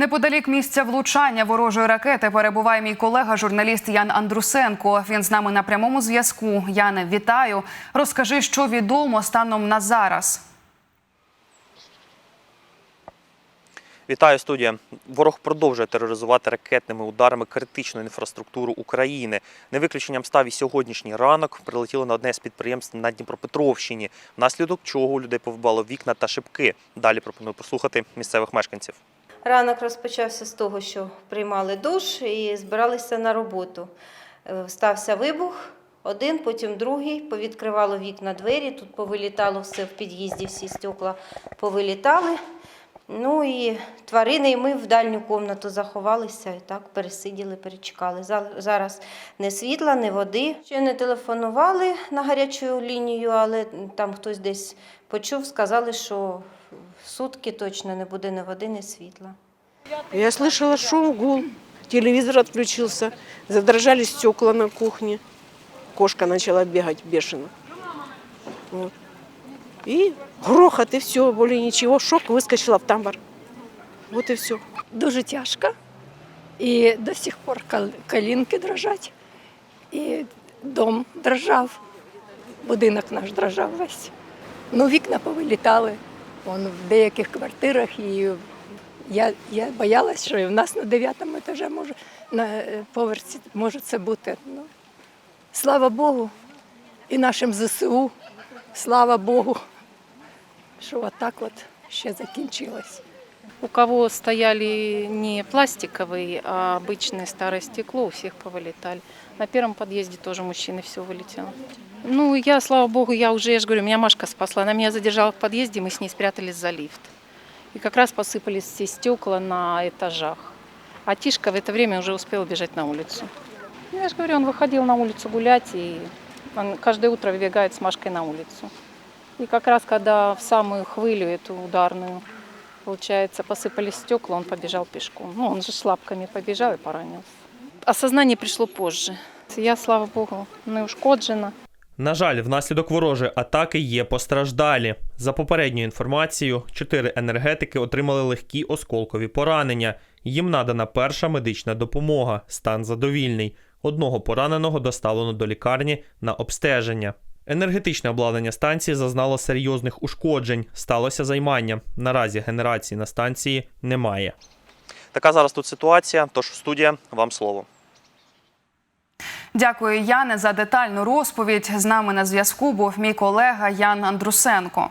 Неподалік місця влучання ворожої ракети перебуває мій колега, журналіст Ян Андрусенко. Він з нами на прямому зв'язку. Яне, вітаю. Розкажи, що відомо станом на зараз. Вітаю студія. Ворог продовжує тероризувати ракетними ударами критичну інфраструктуру України. Не виключенням став і сьогоднішній ранок. Прилетіло на одне з підприємств на Дніпропетровщині, внаслідок чого у людей повибало вікна та шибки. Далі пропоную послухати місцевих мешканців. Ранок розпочався з того, що приймали душ і збиралися на роботу. Е, Стався вибух, один, потім другий, повідкривало вікна двері, тут повилітало все в під'їзді, всі стекла повилітали. Ну і тварини, і ми в дальню кімнату заховалися і так пересиділи, перечекали. Зараз не світла, не води. Ще не телефонували на гарячу лінію, але там хтось десь почув, сказали, що сутки точно не буде ні води, ні світла. Я слышала шум, гул, телевизор отключился, задрожали стекла на кухне. Кошка начала бегать бешено. Вот. И грохот, и все, более ничего. Шок, выскочила в тамбур. Вот и все. дуже тяжко. І до сих пор кол- колінки дрожать, і дом дрожав, будинок наш дрожав весь. Ну, вікна повилітали. Вон в деяких квартирах, і я, я боялась, що і в нас на дев'ятому етажі може на е, поверсі може це бути. Ну, слава Богу, і нашим ЗСУ, слава Богу, що отак от ще закінчилось. У кого стояли не пластиковые, а обычное старое стекло, у всех повылетали. На первом подъезде тоже мужчины все вылетело. Ну, я, слава богу, я уже, я же говорю, меня Машка спасла. Она меня задержала в подъезде, мы с ней спрятались за лифт. И как раз посыпались все стекла на этажах. А Тишка в это время уже успел бежать на улицу. Я же говорю, он выходил на улицу гулять, и он каждое утро выбегает с Машкой на улицу. И как раз когда в самую хвылю эту ударную Получается, посыпались стекла, он побежал пешком. Ну, он же с лапками побежал и поранился. Осознание пришло позже. Я, слава богу, не ушкоджена. На жаль, внаслідок ворожої атаки є постраждалі. За попередньою інформацією, чотири енергетики отримали легкі осколкові поранення. Їм надана перша медична допомога. Стан задовільний. Одного пораненого доставлено до лікарні на обстеження. Енергетичне обладнання станції зазнало серйозних ушкоджень. Сталося займання. Наразі генерації на станції немає. Така зараз тут ситуація. Тож студія, вам слово. Дякую, Яне, за детальну розповідь. З нами на зв'язку був мій колега Ян Андрусенко.